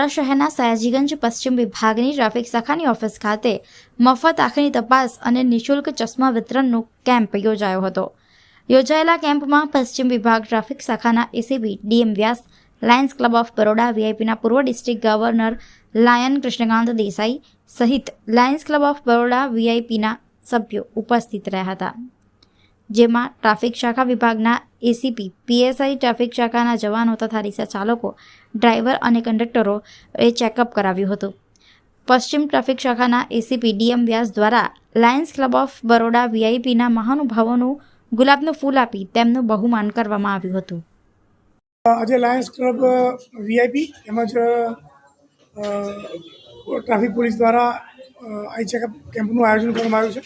વડોદરા શહેરના સયાજીગંજ પશ્ચિમ વિભાગની ટ્રાફિક શાખાની ઓફિસ ખાતે મફત આંખની તપાસ અને નિઃશુલ્ક ચશ્મા વિતરણનો કેમ્પ યોજાયો હતો. યોજાયેલા કેમ્પમાં પશ્ચિમ વિભાગ ટ્રાફિક શાખાના ACP DM Vyas, Lions Club of Baroda વીઆઈપીના પૂર્વ district governor lion Krishnakant Desai સહિત લાયન્સ ક્લબ ઓફ બરોડા વીઆઈપીના સભ્યો ઉપસ્થિત રહ્યા હતા. જેમાં ટ્રાફિક શાખા વિભાગના એસીપી, પીએસઆઈ ટ્રાફિક શાખાના જવાનો તથા રિક્ષા ચાલકો, ડ્રાઈવર અને કંડક્ટરો એ ચેકઅપ કરાવ્યું હતું. પશ્ચિમ ટ્રાફિક શાખાના એસીપી ડીએમ વ્યાસ દ્વારા લાયન્સ ક્લબ ઓફ બરોડા વીઆઈપીના મહાનુભાવોનું ગુલાબનું ફૂલ આપી તેમનું બહુમાન કરવામાં આવ્યું હતું. આજે લાયન્સ ક્લબ વીઆઈપી તેમજ ટ્રાફિક પોલીસ દ્વારા આઈ ચેકઅપ કેમ્પનું આયોજન કરવામાં આવ્યું છે.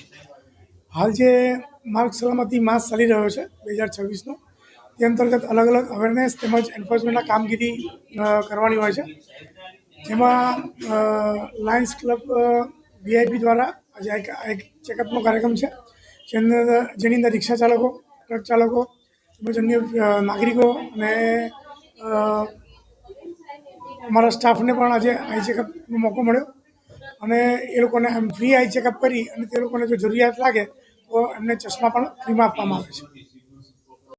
હાલ જે માર્ગ સલામતી માસ ચાલી રહ્યો છે, બે હજાર છવ્વીસનો. તે અંતર્ગત અલગ અલગ અવેરનેસ તેમજ એન્ફોર્સમેન્ટના કામગીરી કરવાની હોય છે. જેમાં લાયન્સ ક્લબ વીઆઈપી દ્વારા આજે એક ચેકઅપનો કાર્યક્રમ છે. જેની અંદર જેની અંદર રિક્ષા ચાલકો, ટ્રક ચાલકો તેમજ અન્ય નાગરિકો અને અમારા સ્ટાફને પણ આજે આઈ ચેકઅપનો મોકો મળ્યો. અને એ લોકોને આમ ફ્રી આઈ ચેકઅપ કરી અને તે લોકોને જો જરૂરિયાત લાગે એમને ચશ્મા પણ ફ્રીમાં આપવામાં આવે છે.